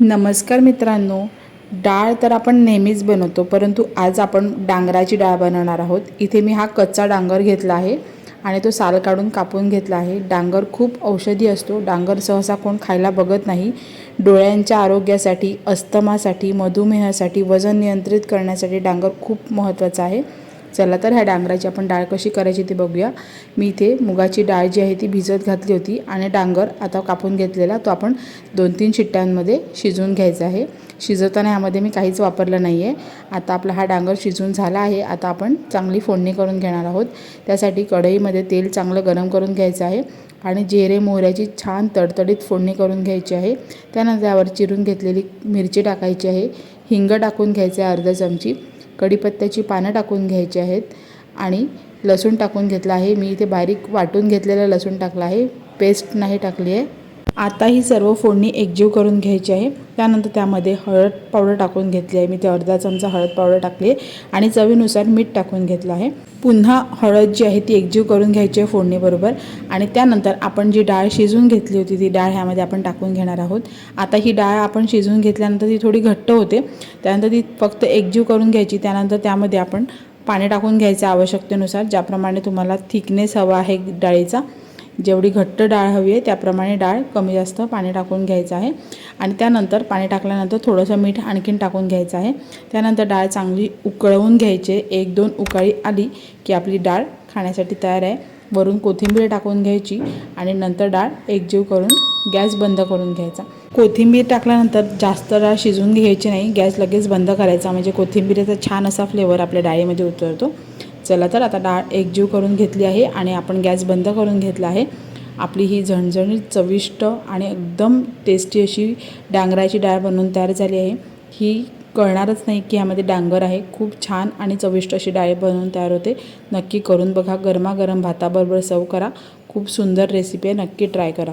नमस्कार मित्रांनो डाळ तर आपण नेहमीच बनवतो परंतु आज आपण डांगराची डाळ बनवणार आहोत. इथे मी हा कच्चा डांगर घेतला आहे आणि तो साल काढून कापून घेतला आहे. डांगर खूप औषधी असतो. डांगर सहसा कोण खायला बघत नाही. डोळ्यांच्या आरोग्यासाठी अस्थमासाठी मधुमेहासाठी वजन नियंत्रित करण्यासाठी डांगर खूप महत्त्वाचा आहे. चला तर ह्या डांगराची आपण डाळ कशी करायची ती बघूया. मी इथे मुगाची डाळ जी आहे ती भिजत घातली होती आणि डांगर आता कापून घेतलेला तो आपण दोन तीन शिट्ट्यांमध्ये शिजवून घ्यायचा आहे. शिजवताना ह्यामध्ये मी काहीच वापरलं नाही आहे आता आपला हा डांगर शिजवून झाला आहे. आता आपण चांगली फोडणी करून घेणार आहोत. त्यासाठी कढईमध्ये तेल चांगलं गरम करून घ्यायचं आहे आणि जिरे मोहऱ्याची छान तडतडीत फोडणी करून घ्यायची आहे. त्यानंतर त्यावर चिरून घेतलेली मिरची टाकायची आहे. हिंग टाकून घ्यायचं आहे अर्धा चमची. कढीपत्त्याची पानं टाकून घ्यायची आहेत आणि लसूण टाकून घेतला आहे. मी इथे बारीक वाटून घेतलेलं लसूण टाकलं आहे. पेस्ट नाही टाकली आहे. आता ही सर्व फोडणी एकजीव करून घ्यायची आहे. त्यानंतर त्यामध्ये हळद पावडर टाकून घेतली आहे. मी ते अर्धा चमचा हळद पावडर टाकली आहे आणि चवीनुसार मीठ टाकून घेतलं आहे. पुन्हा हळद जी आहे ती एकजीव करून घ्यायची आहे फोडणीबरोबर. आणि त्यानंतर आपण जी डाळ शिजवून घेतली होती ती डाळ ह्यामध्ये आपण टाकून घेणार आहोत. आता ही डाळ आपण शिजवून घेतल्यानंतर ती थोडी घट्ट होते. त्यानंतर ती फक्त एकजीव करून घ्यायची. त्यानंतर त्यामध्ये आपण पाणी टाकून घ्यायचं आवश्यकतेनुसार ज्याप्रमाणे तुम्हाला थिकनेस हवा आहे डाळीचा जेवढी घट्ट डाळ हवी आहे त्याप्रमाणे डाळ कमी जास्त पाणी टाकून घ्यायचं आहे. आणि त्यानंतर पाणी टाकल्यानंतर थोडंसं मीठ आणखीन टाकून घ्यायचं आहे. त्यानंतर डाळ चांगली उकळवून घ्यायची एक दोन उकाळी आली की आपली डाळ खाण्यासाठी तयार आहे. वरून कोथिंबीर टाकून घ्यायची आणि नंतर डाळ एकजीव करून गॅस बंद करून घ्यायचा. कोथिंबीर टाकल्यानंतर जास्त डाळ शिजवून घ्यायची नाही. गॅस लगेच बंद करायचा. म्हणजे कोथिंबीरचा छान असा फ्लेवर आपल्या डाळीमध्ये उतरतो. चला तर आता डाळ एकजीव करून घेतली आहे आणि आपण गॅस बंद करून घेतला आहे. आपली ही झणझणीत चविष्ट आणि एकदम टेस्टी अशी डांगराची डाळ बनवून तयार झाली आहे. ही कळणारच नाही की ह्यामध्ये डांगर आहे. खूप छान आणि चविष्ट अशी डाळ बनवून तयार होते. नक्की करून बघा. गरमागरम भाताबरोबर सर्व करा. खूप सुंदर रेसिपी आहे. नक्की ट्राय करा.